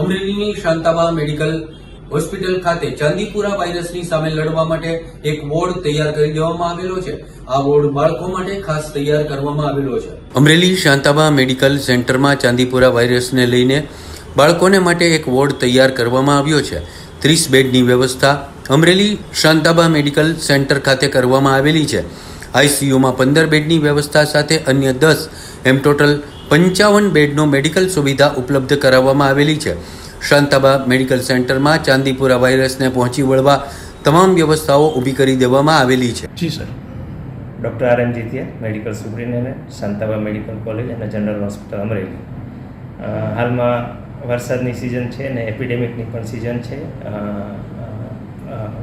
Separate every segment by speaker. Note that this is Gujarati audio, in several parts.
Speaker 1: અમરેલીની શાંતાબા મેડિકલ હોસ્પિટલ ખાતે ચાંદીપુરા વાયરસની સામે લડવા માટે એક વોર્ડ તૈયાર કરી દેવામાં આવેલો છે. આ વોર્ડ બાળકો માટે ખાસ તૈયાર કરવામાં આવેલો છે. અમરેલી શાંતાબા મેડિકલ સેન્ટરમાં ચાંદીપુરા વાયરસને લઈને બાળકોને માટે એક વોર્ડ તૈયાર કરવામાં આવ્યો છે. ત્રીસ બેડની વ્યવસ્થા અમરેલી શાંતાબા મેડિકલ સેન્ટર ખાતે કરવામાં આવેલી છે. આઈસીયુમાં પંદર બેડની વ્યવસ્થા સાથે અન્ય દસ એમ ટોટલ પંચાવન બેડનો મેડિકલ સુવિધા ઉપલબ્ધ કરાવવામાં આવેલી છે. શાંતાબા મેડિકલ સેન્ટરમાં ચાંદીપુરા વાયરસને પહોંચી વળવા તમામ વ્યવસ્થાઓ ઊભી કરી દેવામાં આવેલી છે.
Speaker 2: જી, sir.
Speaker 3: Doctor R M Jitiya, medical superintendent, Shantaba medical college અને જનરલ હોસ્પિટલ અમરેલી. હાલમાં વરસાદની સિઝન છે ને એપિડેમિકની પણ સિઝન છે.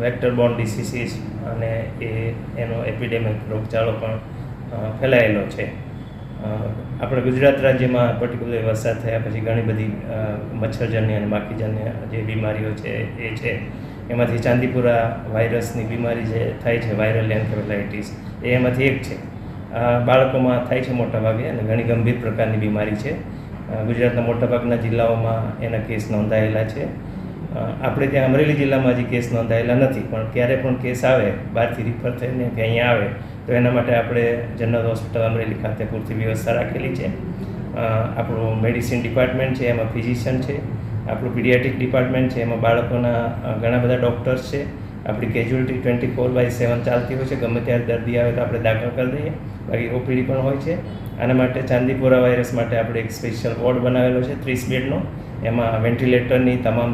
Speaker 3: વેક્ટર બોર્ન ડિસીસીસ અને એ, એનો એપિડેમિક રોગચાળો પણ ફેલાયેલો છે. આપણે ગુજરાત રાજ્યમાં પર્ટિક્યુલર વરસાદ થયા પછી ઘણી બધી મચ્છરજન્ય અને માખીજન્ય જે બીમારીઓ છે એ છે. એમાંથી ચાંદીપુરા વાયરસની બીમારી જે થાય છે વાયરલ એન્કેફેલાઇટીસ એ એમાંથી એક છે. બાળકોમાં થાય છે મોટાભાગે અને ઘણી ગંભીર પ્રકારની બીમારી છે. ગુજરાતના મોટાભાગના જિલ્લાઓમાં એના કેસ નોંધાયેલા છે. આપણે ત્યાં અમરેલી જિલ્લામાં હજી કેસ નોંધાયેલા નથી, પણ ક્યારે પણ કેસ આવે, બહારથી રિફર થઈને કે અહીંયા આવે તો એના માટે આપણે જનરલ હોસ્પિટલ અમરેલી ખાતે પૂરતી વ્યવસ્થા રાખેલી છે. આપણું મેડિસિન ડિપાર્ટમેન્ટ છે, એમાં ફિઝિશિયન છે, આપણું પીડિયાટિક ડિપાર્ટમેન્ટ છે, એમાં બાળકોના ઘણા બધા ડૉક્ટર્સ છે. આપણી casualty twenty four by seven ચાલતી હોય છે, ગમે ત્યારે દર્દી આવે તો આપણે દાખલ કરી દઈએ. બાકી ઓપીડી પણ હોય છે. આના માટે ચાંદીપુરા વાયરસ માટે આપણે એક સ્પેશિયલ વોર્ડ બનાવેલો છે, ત્રીસ બેડનો. એમાં વેન્ટિલેટરની તમામ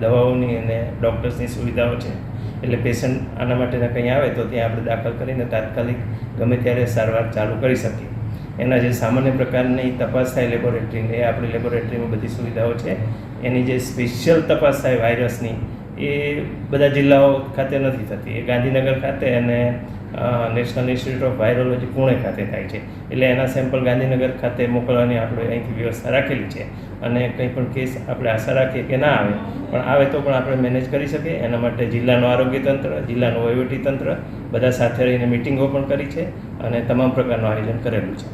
Speaker 3: દવાઓની અને ડૉક્ટર્સની સુવિધાઓ છે. એટલે પેશન્ટ આના માટેના કંઈ આવે તો ત્યાં આપણે દાખલ કરીને તાત્કાલિક ગમે ત્યારે સારવાર ચાલુ કરી શકીએ. એના જે સામાન્ય પ્રકારની તપાસ થાય લેબોરેટરીની એ આપણી લેબોરેટરીમાં બધી સુવિધાઓ છે. એની જે સ્પેશિયલ તપાસ થાય વાયરસની એ બધા જિલ્લાઓ ખાતે નથી થતી. એ ગાંધીનગર ખાતે અને national institute of virology Pune ખાતે થાય છે. એટલે એના સેમ્પલ ગાંધીનગર ખાતે મોકલવાની આપણે અહીંથી વ્યવસ્થા રાખેલી છે. અને કંઈ પણ કેસ આપણે આશા રાખીએ કે ના આવે, પણ આવે તો પણ આપણે મેનેજ કરી શકીએ. એના માટે જિલ્લાનું આરોગ્ય તંત્ર, જિલ્લાનું વહીવટી તંત્ર, બધા સાથે રહીને મિટિંગો પણ કરી છે અને તમામ પ્રકારનું આયોજન કરેલું છે.